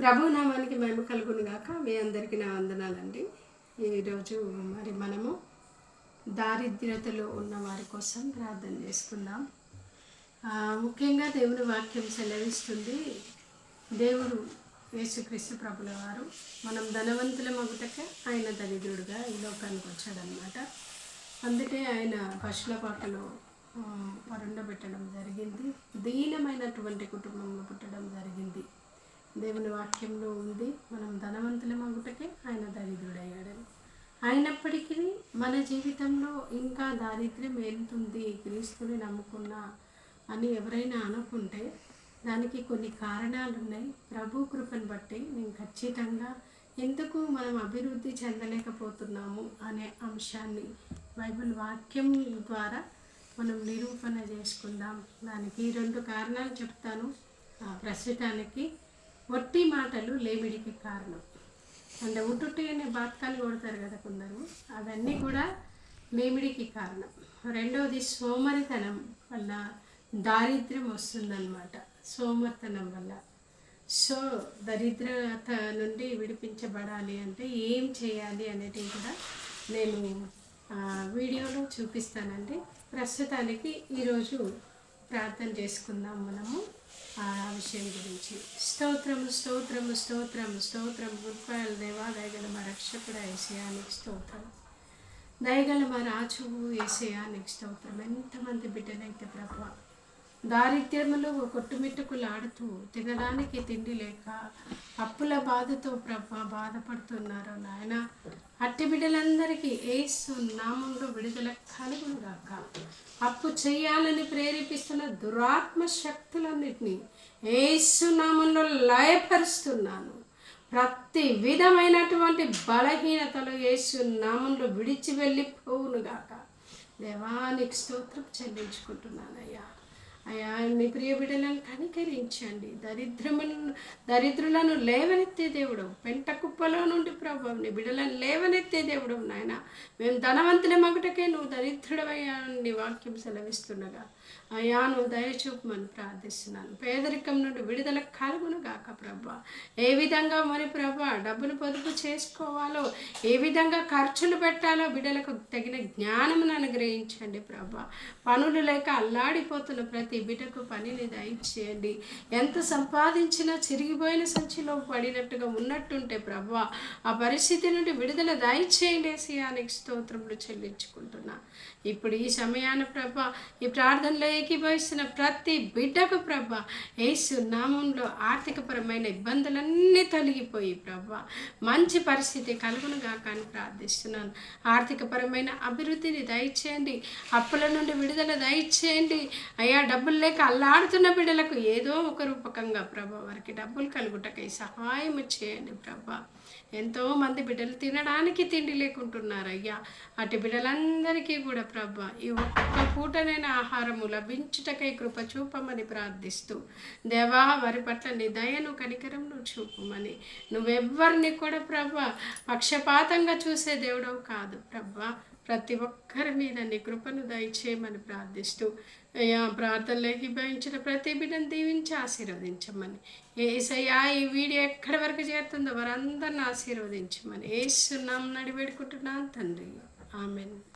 ప్రభు నామానికి మేము కలుగును గాక. మీ అందరికీ నా వందనాలండి. ఈరోజు మరి మనము దారిద్రతలో ఉన్న వారి కోసం ప్రార్థన చేసుకుందాం. ముఖ్యంగా దేవుని వాక్యం సెలవిస్తుంది. దేవుడు యేసుక్రీస్తు ప్రభుల వారు మనం ధనవంతుల మగుటకే ఆయన దరిద్రుడుగా ఈ లోకానికి వచ్చాడనమాట అందుకే ఆయన పశుల పాటలో పరుండబెట్టడం జరిగింది. దీనమైనటువంటి కుటుంబంలో పుట్టడం జరిగింది. దేవుని వాక్యంలో ఉంది. మనం ధనవంతుల మగుటకే ఆయన దరిద్రుడయ్యాడని అయినప్పటికీ మన జీవితంలో ఇంకా దారిద్ర్యం వెళ్తుంది క్రీస్తుని నమ్ముకున్నా అని ఎవరైనా అనుకుంటే దానికి కొన్ని కారణాలు ఉన్నాయి ప్రభు కృపను బట్టి నేను ఖచ్చితంగా ఎందుకు మనం అభివృద్ధి చెందలేకపోతున్నాము అనే అంశాన్ని బైబిల్ వాక్యం ద్వారా మనం నిరూపణ చేసుకుందాం. దానికి రెండు కారణాలు చెప్తాను. ఆ, ప్రస్తుతానికి ఒట్టి మాటలు లేమిడికి కారణం. అంటే ఉట్టుట్టి అనే బాత్కాలు కొడతారు కదా కొందరు అవన్నీ కూడా లేమిడికి కారణం. రెండవది సోమరితనం వల్ల దారిద్ర్యం వస్తుందన్నమాట. సోమరితనం వల్ల. సో దరిద్రత నుండి విడిపించబడాలి అంటే ఏం చేయాలి అనేది కూడా నేను వీడియోలో చూపిస్తానండి. ప్రస్తుతానికి ఈరోజు ప్రార్థన చేసుకుందాం మనము ఆ విషయం గురించి. స్తోత్రము స్తోత్రము స్తోత్రము స్తోత్రం గురుపాయల దేవా దయగల మా రక్షకుడ ఏసయానికి స్తోత్రం. దయగల మా రాజువు ఏసయానికి స్తోత్రం. ఎంతమంది బిడ్డలైతే ప్రభావ. దారిద్ర్యములో కొట్టుమిట్టుకులాడుతూ తినడానికి తిండి లేక అప్పుల బాధతో ప్రభ బాధపడుతున్నారు నాయన. అట్టి బిడ్డలందరికీ ఏసు నామంలో విడుదల కలుగునుగాక. అప్పు చేయాలని ప్రేరేపిస్తున్న దురాత్మ శక్తులన్నిటినీ ఏసు నామంలో లయపరుస్తున్నాను. ప్రతి విధమైనటువంటి బలహీనతలు ఏసు నామంలో విడిచి వెళ్ళిపోవునుగాక. దేవానికి స్తోత్రం చెల్లించుకుంటున్నానయ్యా. నీ ప్రియ బిడ్డలను కనికరించండి. దరిద్రములను దరిద్రులను లేవనెత్తే దేవుడు. పెంట కుప్పలో నుండి ప్రభు నీ బిడ్డలను లేవనెత్తే దేవుడు నాయన. మేము ధనవంతుల మగుటకే నువ్వు దరిద్రుడవయ్యాన్ని వాక్యం సెలవిస్తుండగా అయ్యా నువ్వు దయచూపమని ప్రార్థిస్తున్నాను. పేదరికం నుండి విడుదల కలుగును గాక ప్రభా. ఏ విధంగా మరి ప్రభా డబ్బులు పొదుపు చేసుకోవాలో ఏ విధంగా ఖర్చులు పెట్టాలో బిడ్డలకు తగిన జ్ఞానమును అనుగ్రహించండి ప్రభా. పనులు లేక అల్లాడిపోతున్న ప్రతి బిడ్డకు పనిని దయచేయండి ఎంత సంపాదించినా చిరిగిపోయిన సంచిలో పడినట్టుగా ఉన్నట్టుంటే ప్రభా ఆ పరిస్థితి నుండి విడుదల దయచేయండి సియానికి స్తోత్రములు చెల్లించుకుంటున్నా. ఇప్పుడు ఈ సమయాన ప్రభ ఈ ప్రార్థనలో ఏకీభవిస్తున్న ప్రతి బిడ్డకు ప్రభ యేసు నామంలో ఆర్థికపరమైన ఇబ్బందులన్నీ తొలగిపోయి ప్రభ మంచి పరిస్థితి కలుగునుగా కానీ ప్రార్థిస్తున్నాను. ఆర్థికపరమైన అభివృద్ధిని దయచేయండి అప్పుల నుండి విడుదల దయచేయండి అయ్యా డబ్బులు లేక అల్లాడుతున్న బిడ్డలకు ఏదో ఒక రూపకంగా ప్రభా వారికి డబ్బులు కలుగుటకై సహాయం చేయండి ప్రభా. ఎంతో మంది బిడ్డలు తినడానికి తిండి లేకుంటున్నారు అయ్యా అటు బిడ్డలందరికీ కూడా ప్రభా ఈ ఒక్క పూటనైన ఆహారము లభించుటకై కృప చూపమని ప్రార్థిస్తూ దేవా వారి పట్ల నీ దయను కనికరంను చూపమని. నువ్వెవ్వరిని కూడా ప్రభా పక్షపాతంగా చూసే దేవుడవు కాదు ప్రభా. ప్రతి ఒక్కరి మీద నీ కృపను దయచేయమని ప్రార్థిస్తూ అయ్యా ప్రార్థనలోకి భయించిన ప్రతి బిడ్డను దీవించి ఆశీర్వదించమని. ఏసయ్యా ఈ వీడియో ఎక్కడి వరకు చేరుతుందో వారందరిని ఆశీర్వదించమని. ఏసునాం నడిపెడుకుంటున్నాను తండ్రి. ఆమెను.